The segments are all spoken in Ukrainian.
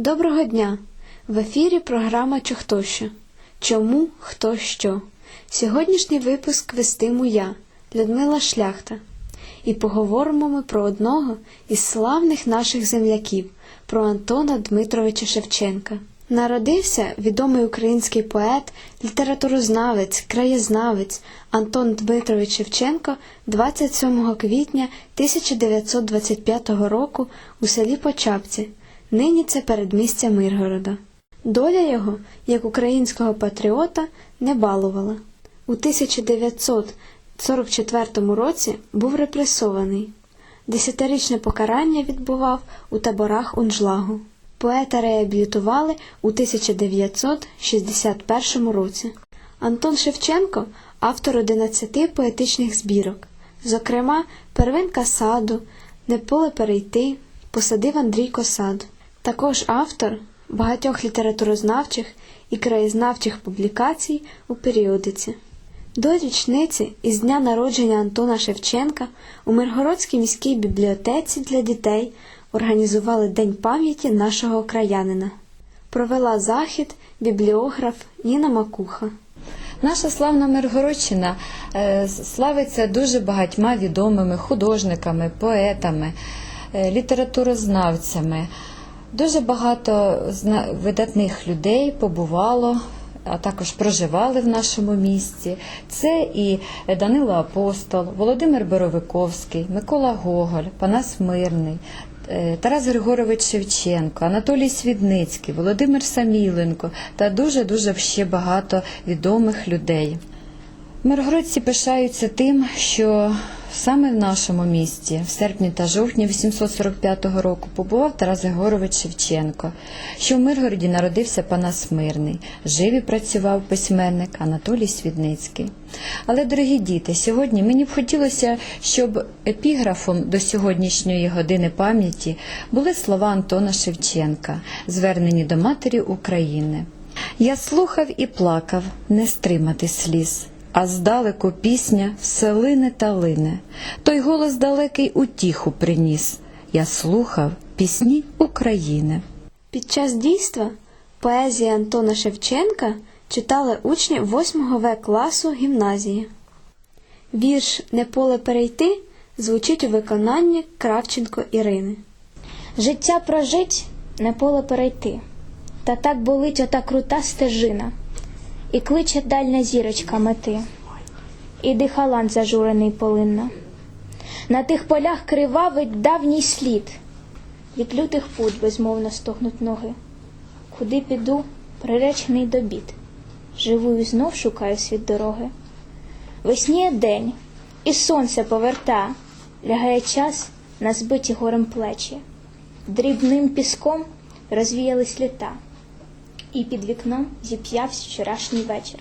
Доброго дня! В ефірі програма «Чо хто що? Чому хто що? Сьогоднішній випуск вестиму я, Людмила Шляхта. І поговоримо ми про одного із славних наших земляків, про Антона Дмитровича Шевченка. Народився відомий український поет, літературознавець, краєзнавець Антон Дмитрович Шевченко 27 квітня 1925 року у селі Почапці. Нині це передмістя Миргорода. Доля його, як українського патріота, не балувала. У 1944 році був репресований. Десятирічне покарання відбував у таборах Унжлагу. Поета реабілітували у 1961 році. Антон Шевченко автор 11 поетичних збірок, зокрема, Первинка саду, Не поле перейти, посадив Андрійко сад. Також автор багатьох літературознавчих і краєзнавчих публікацій у періодиці. До річниці із дня народження Антона Шевченка у Миргородській міській бібліотеці для дітей організували День пам'яті нашого краянина. Провела захід бібліограф Ніна Макуха. Наша славна Миргородщина е, славиться дуже багатьма відомими художниками, поетами, е, літературознавцями. Дуже багато видатних людей побувало, а також проживали в нашому місті. Це і Данило Апостол, Володимир Боровиковський, Микола Гоголь, Панас Мирний, е, Тарас Григорович Шевченко, Анатолій Свідницький, Володимир Саміленко та дуже-дуже ще багато відомих людей. Миргородці пишаються тим, що саме в нашому місті, в серпні та жовтні 845 року, побував Тарас Григорович Шевченко, що в Миргороді народився Панас Мирний, жив і працював письменник Анатолій Свідницький. Але, дорогі діти, сьогодні мені б хотілося, щоб епіграфом до сьогоднішньої години пам'яті були слова Антона Шевченка, звернені до матері України. Я слухав і плакав, не стримати сліз. А здалеку пісня все лине та лине. Той голос далекий утіху приніс. Я слухав пісні України. Під час дійства поезії Антона Шевченка читали учні 8 В класу гімназії. Вірш Не поле перейти звучить у виконанні Кравченко Ірини. Життя прожить, не поле перейти, та так болить ота крута стежина, і кличе дальня зірочка мети, іди халант зажурений полинно. На тих полях кривавить давній слід, від лютих пут безмовно стогнуть ноги. Куди піду, приречений до бід, живую знов шукаю світ дороги. Весніє день, і сонце поверта, лягає час на збиті горем плечі дрібним піском розвіялись літа, і під вікном зіп'явсь вчорашній вечір.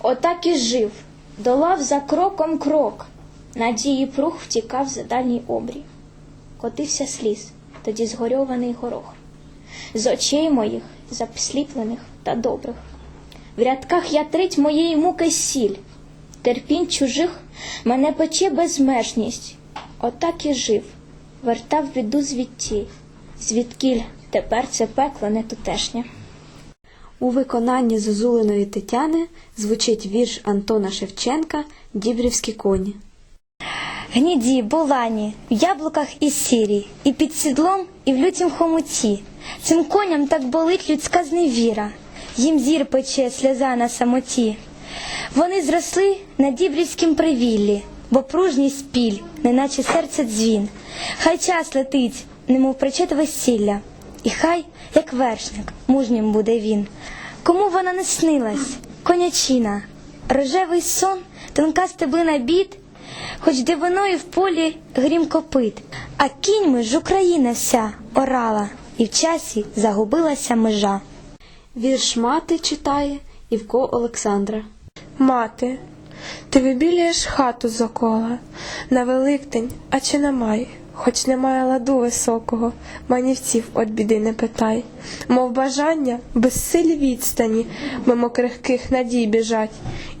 Отак і жив, долав за кроком крок, надії прух втікав за дальній обрій. Котився сліз, тоді згорьований горох, з очей моїх, засліплених та добрих. В рядках я трить моєї муки сіль, терпінь чужих мене пече безмежність. Отак і жив, вертав біду звідті, звідкіль тепер це пекло не тутешнє. У виконанні Зозулиної Тетяни звучить вірш Антона Шевченка Дібрівські коні. Гніді, булані, в яблуках і сірі, і під сідлом, і в лютім хомуті. Цим коням так болить людська зневіра, їм зір пече сльоза на самоті. Вони зросли на дібрівськім привіллі, бо пружній спіль, неначе серце дзвін. Хай час летить, немов причет весілля, і хай, як вершник, мужнім буде він. Кому вона не снилась, конячина, рожевий сон, тонка стеблина бід, хоч дивиною в полі грім копит, а кіньми ж Україна вся орала, і в часі загубилася межа. Вірш мати читає Івко Олександра. Мати, ти вибілюєш хату зокола на Великдень, а чи на май? Хоч немає ладу високого, манівців от біди не питай, мов бажання безсилі відстані, мимо крихких надій біжать,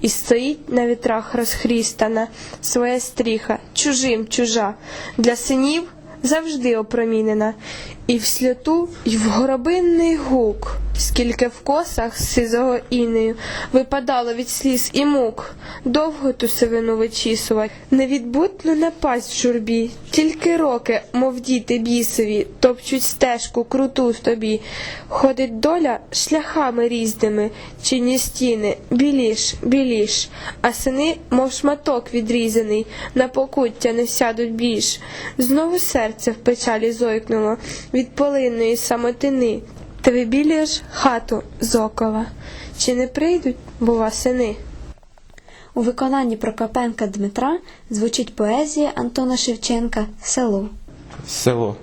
і стоїть на вітрах розхрістана своя стріха, чужим чужа, для синів завжди опромінена, І в сльоту, й в горобинний гук, скільки в косах сизого інею випадало від сліз і мук, довго ту сивину вичісувать, невідбутно напасть в журбі, тільки роки, мов діти бісові, топчуть стежку круту тобі. Ходить доля шляхами різними, чинні стіни, біліш, біліш, а сини, мов шматок відрізаний, на покуття не сядуть більш. Знову серце в печалі зойкнуло від полинної самотини. Ти вибілюєш хату зокола. Чи не прийдуть, бува, сини? У виконанні Прокопенка Дмитра звучить поезія Антона Шевченка Село. Село.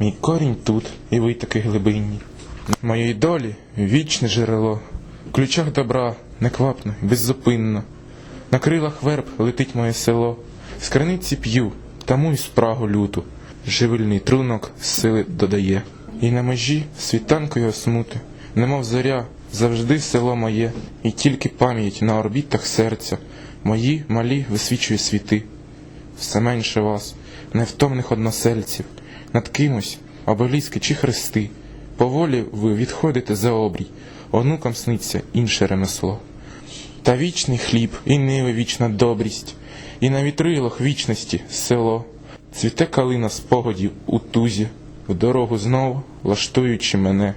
Мій корінь тут і витоки глибинні. Моєї долі вічне джерело. В ключах добра неквапно і беззупинно. На крилах верб летить моє село. З криниці п'ю, тому й спрагу люту. Живильний трунок сили додає. І на межі світанкою осмути, немов зоря, завжди село моє, і тільки пам'ять на орбітах серця, мої малі висвічує світи все менше вас, невтомних односельців, над кимось обеліски чи хрести. Поволі ви відходите за обрій, онукам сниться інше ремесло. Та вічний хліб, і ниви вічна добрість, і на вітрилах вічності село. Цвіте калина спогадів у тузі, в дорогу знову лаштуючи мене.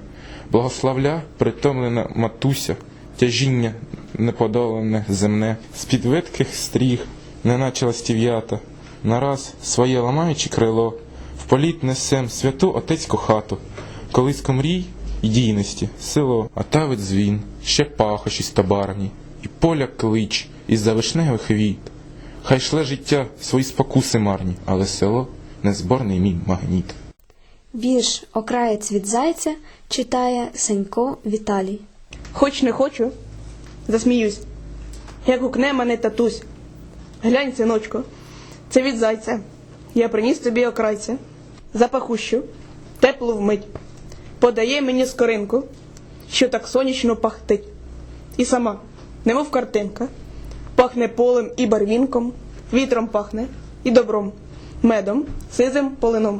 Благословля притомлена матуся, тяжіння неподолене земне, з-під ветких стріг, неначе ластів'ята, нараз своє ламаючи крило, в політ несем святу отецьку хату, колиску мрій і дійності, село, а тавить дзвін, ще пахощі стобарні, і поля клич із-за вишневих віт. Хай шле життя свої спокуси марні, але село незборний мій магніт. Вірш Окраєць від зайця читає Сенько Віталій. Хоч не хочу, засміюсь, як гукне мене татусь. Глянь, синочко, це від зайця. Я приніс тобі окрайця, запахущу, теплу вмить. Подає мені скоринку, що так сонячно пахтить. І сама, немов картинка, пахне полем і барвінком, вітром пахне і добром, медом, сизим полином.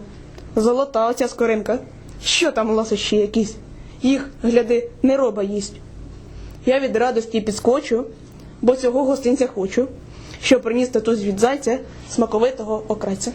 Золота оця скоринка. Що там ласощі якісь? Їх, гляди, не роба їсть. Я від радості підскочу, бо цього гостинця хочу, що приніс татусь від зайця смаковитого окрайця.